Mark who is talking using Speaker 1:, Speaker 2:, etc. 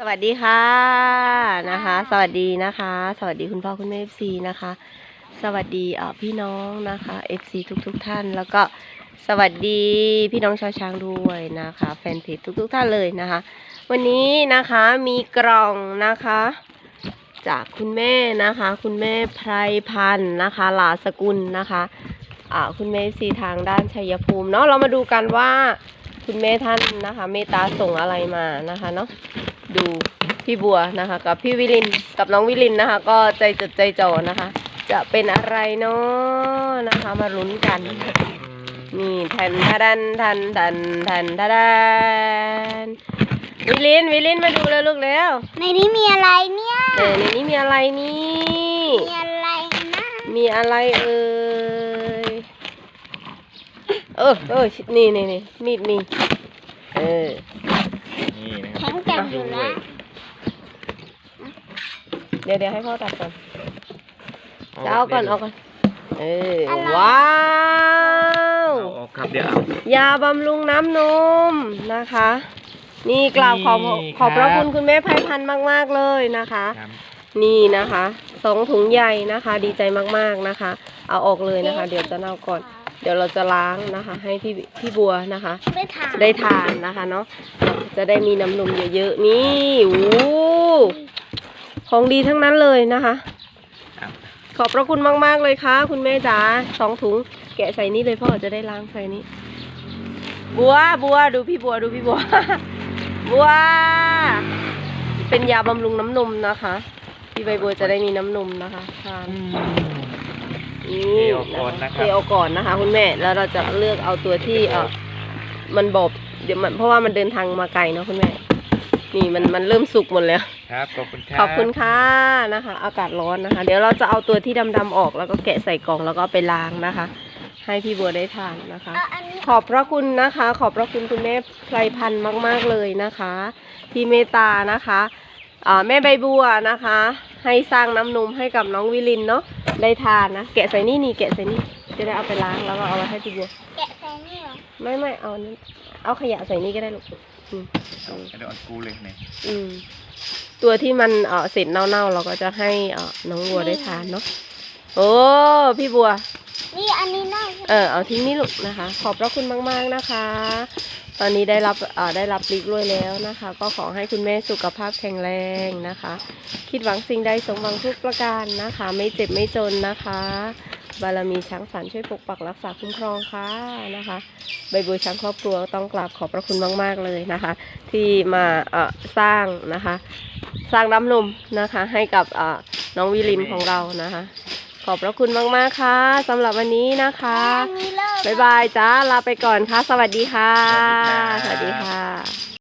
Speaker 1: สวัสดีค่ะนะคะ สวัสดีนะคะ สวัสดีคุณพ่อคุณแม่เอฟซีนะคะ สวัสดีเอ่อพี่น้องนะคะเอฟซีทุกทุกๆท่าน แล้วก็สวัสดีพี่น้องชาวช้างด้วยนะคะ แฟนเพจทุกทุกๆท่านเลยนะคะ วันนี้นะคะมีกล่องนะคะ จากคุณแม่นะคะ คุณแม่ไพรพันธ์นะคะหลาสกุลนะคะอ่าคุณแม่ซีทางด้านชัยภูมิเนาะเรามาดูกันว่าคุณแม่ท่านนะคะ เมตตาส่งอะไรมานะคะเนาะ ดูพี่บัวนะคะ กับพี่วิลินกับน้องวิลินนะคะ ก็ใจจดใจจ่อนะคะ จะเป็นอะไรเนาะนะคะ มาลุ้นกัน นี่แทนทะดันทันทันทันทะดันวิลินวิลินมาดูเลยลูกแล้ว
Speaker 2: ในนี้มีอะไรเนี่ย
Speaker 1: เออในนี้มีอะไรนี่
Speaker 2: มีอะไรนะ
Speaker 1: มีอะไรเอ่ยเออเออนี่นี่นี่มีดมีเออ
Speaker 3: นี่นะค
Speaker 2: แข็
Speaker 3: รับ
Speaker 2: งจังอยู่นะ
Speaker 1: เดี๋ยวเดี๋ยวให้พ่อตัดก่อนจะเอาก่อนเอาก่อนเออว้าว
Speaker 3: เอาออกครับเดี๋ยวเอา
Speaker 1: ยาบำรุงน้ำนมนะคะ นี่กล่าวขอบ
Speaker 3: นี่
Speaker 1: ขอบพระ
Speaker 3: ครับ
Speaker 1: คุณคุณแม่ไพพันธ์มาก ๆ เลยนะคะ
Speaker 3: ครับ
Speaker 1: นี่นะคะสองถุงใหญ่นะคะ ดีใจมากๆนะคะ เอาออกเลยนะคะ เดี๋ยวจะเน่าก่อน เดี๋ยวเราจะล้างนะคะ ให้พี่พี่บัวนะคะ
Speaker 2: ไม่ถาม
Speaker 1: ได้ทานนะคะเนาะจะได้มีน้ำนมเยอะๆนี่โอ้ของดีทั้งนั้นเลยนะคะ
Speaker 3: ครับ
Speaker 1: ขอบพระคุณมากๆเลยค่ะ คุณแม่จ๋าสองถุงแกะใส่นี่เลยพ่อจะได้ล้างใส่นี้ บัวบัวดูพี่บัวดูพี่บัว บัว เป็นยาบำรุงน้ำนมนะคะ พี่ใบบัวจะได้มีน้ำนมนะคะทานนี่
Speaker 3: เทออกก่อนนะครับ
Speaker 1: เทออกก่อนนะคะ คุณแม่แล้วเราจะเลือกเอาตัวที่เออมันบอบเดี๋ยวมันเพราะว่ามันเดินทางมาไกลเนาะคุณแม่ นี่มันมันเริ่มสุกหมดแล้ว
Speaker 3: ครับขอบคุณครับ
Speaker 1: ขอบคุณค่ะนะคะ อากาศร้อนนะคะ เดี๋ยวเราจะเอาตัวที่ดำๆออกแล้วก็แกะใส่กล่องแล้วก็เอาไปล้างนะคะ ให้พี่บัวได้ทานนะคะ
Speaker 2: เอาอันนี้
Speaker 1: ขอบพระคุณนะคะ ขอบพระคุณคุณแม่ไพรพันธ์มาก ๆเลยนะคะ ที่เมตตานะคะอ่าแม่ใบบัวนะคะ ให้สร้างน้ำนมให้กับน้องวิลินเนาะได้ทานนะแกะใส่นี่นี่แกะใส่นี่จะได้เอาไปล้างแล้วก็เอาไว้ให้พี่บัว
Speaker 2: แกะใส่นี่เหรอ
Speaker 1: ไม่ไม่เอานี่เอาขยะใส่นี่ก็ได้ลูกอืมอืม
Speaker 3: เดี๋ยวเอากูเลยเนี่ย
Speaker 1: อืมตัวที่มันเออเศษเน่าๆเราก็จะให้เออน้องบัวได้ทานเนาะโอ้พี่บัว
Speaker 2: นี่อันนี้น่า
Speaker 1: เออเอาทิ้งนี่ลูกนะคะ ขอบพระคุณมากๆนะคะ ตอนนี้ได้รับได้รับลิกรวยแล้วนะคะ ก็ขอให้คุณแม่สุขภาพแข็งแรงนะคะ คิดหวังสิ่งใดสมหวังทุกประการนะคะ ไม่เจ็บไม่จนนะคะ บารมีช้างสันช่วยปกปักรักษาคุ้มครองค่ะนะคะใบบัวช้างครอบครัวต้องกราบขอบพระคุณมาก ๆ เลยนะคะ ที่มาสร้างนะคะ สร้างน้ำนมนะคะ ให้กับน้องวิลินของเรานะคะ ขอบพระคุณมากๆค่ะสำหรับวันนี้นะคะ
Speaker 2: อันนี้เลิก
Speaker 1: บ๊ายบายจ้าลาไปก่อนค่ะ สวัสดีค่ะ
Speaker 3: สวัสดีครับ
Speaker 1: สวัสดีค่ะ